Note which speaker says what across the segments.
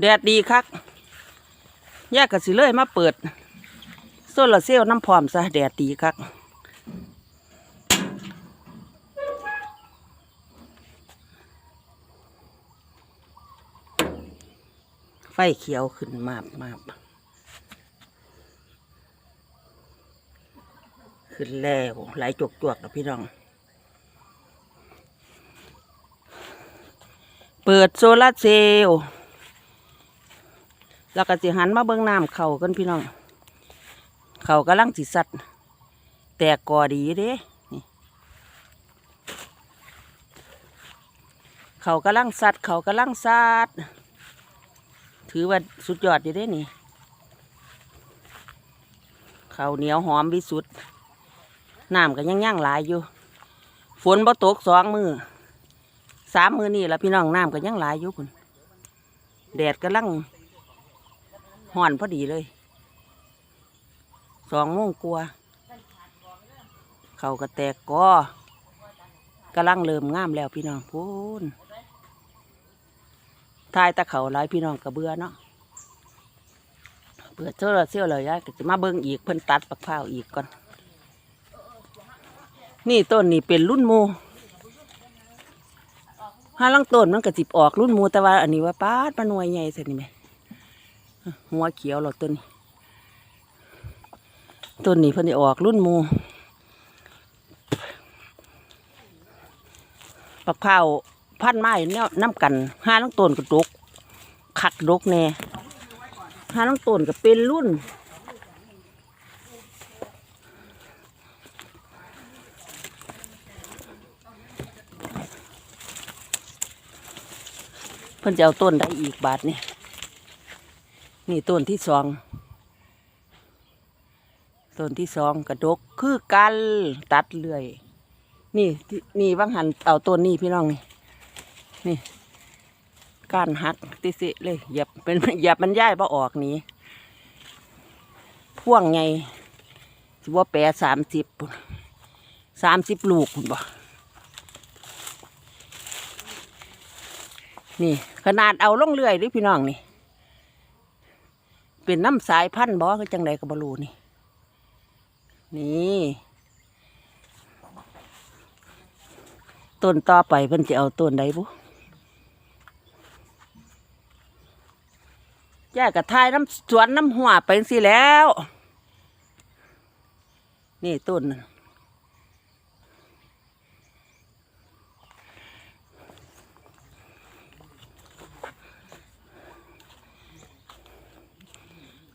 Speaker 1: แดดดีคักแยกกับสิเลยมาเปิดโซลาร์เซลล์น้ำพร้อมซะแดดดีคักไฟเขียวขึ้นมาบมาบขึ้นแล้วไหลจกจวกๆแล้วพี่น้อง เปิดโซลาร์เซลล์ แล้วก็สิหันมาเบิ่งน้ำเข่ากันพี่น้อง เข่ากำลังสิสัดแตกกอดีเด้นี่เขากำลังสัดเขากำลังสัดถือว่าสุดยอดอยู่เด้นี่เขาเหนียวหอมวิสุดน้ำก็ยังย่างหลายอยู่ ฝนบ่ตกสองมือสามมือนี่ละพี่น้องน้ำก็ยังหลายอยู่คุณแดดกำลัง ห่อนพอดีเลย สองโมงกลัว เขาก็แตกกอกำลังเริ่มงามแล้วพี่น้องพูนทายตะเขาหลายพี่น้องกระเบือเนาะเปิดโซลาร์เซลล์เลยยายจะมาเบิ่งอีกเพิ่นตัดปักพร้าอีกก่อน นี่ต้นนี่เป็นรุ่นหมูห้าลังต้นมันก็จิบออกรุ่นหมูแต่ว่าอันนี้ว่าป้าดมันหน่วยใหญ่สินี่ไหม หัวเขียวหรอต้นต้นนี้เพิ่นได้ออกรุ่นมูปักเผาพันไม้เนี่ยน้ำกันห้าลังต้นก็ดกคักดกแน่ห้าลังต้นก็เป็นรุ่นเพิ่นจะเอาต้นได้อีกบาทนี่ นี่ต้นที่สองต้นที่สองกระดกคือกันตัดเลื่อย นี่นี่ว่างหันเอาต้นนี้พี่น้องนี่นี่ก้านหักติสิเลยหยียบเป็นหยียบมันย่ายบ่ออกนี้พ่วงไงสิว่าแปรสามสิบสามสิบลูกคุณบ่นี่ ขนาดเอาล่องเรื่อยด้วยพี่น้องนี่ เป็นน้ำสายพันธุ์บอคือจังใดกับบรูนี่ นี่ต้นต่อไปเพิ่นจะเอาต้นใดบุย่กระทายน้ำสวนน้ำหัวไปสิแล้ว นี่ต้นนั่น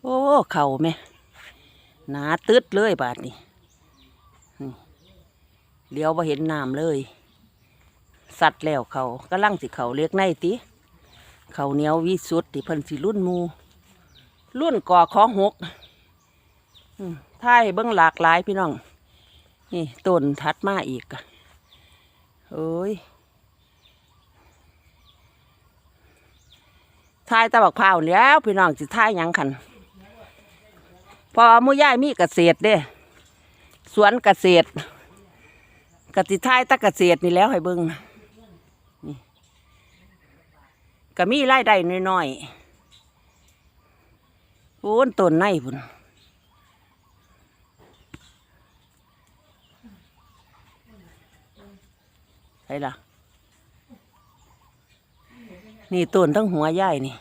Speaker 1: โอ้ เข่าแม่หนาตึดเลยบาดนี่เลี้ยวมาเห็นน้ำเลย สัตว์แล้วเขากำลังสิเขาเรียกในติเขาเหนียววิสุทธิ์ที่เพิ่นสิรุ่นมูรุ่นก่อของหกท่ายเบิ้องหลากหลายพี่น้อง นี่ต้นทัดมาอีกอะโอ้ยท่ายตะบักพราวแล้วพี่น้องสิท่ายยังคัน พอหมูย่ายมีเกษตรเด้สวนเกษตรกติท้ายตะเกษตรนี่แล้วให้เบิงนะนี่ก็มีไรายได้น้อยๆโอ้นต้นในพุ่นใช่ล่ะ นี่ต้นทั้งหัวย่ายนี่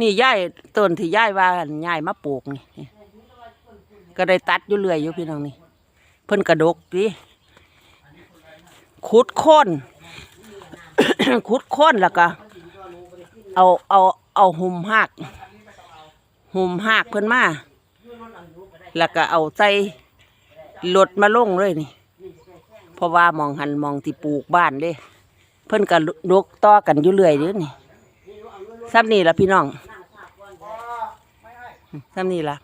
Speaker 1: นี่ย่ายต้นที่ย่ายว่าย่ายมาปลูกนี่ก็ได้ตัดอยู่เรื่อยอยู่พี่น้องนี่เพิ่นกระดกดิขุดค่นขุดค่นแล้วก็ เอาเอาเอาหุ่มหักหุ่มหักเพิ่นมาแล้วก็เอาใส่รถมาลงเลยนี่ เพราะว่ามองหันมองที่ปลูกบ้านเด้ เพิ่นกับลกต่อกันอยู่เรื่อยเด้อนี่ซ้ำนี่ละพี่น้องซ้ำนี่ละ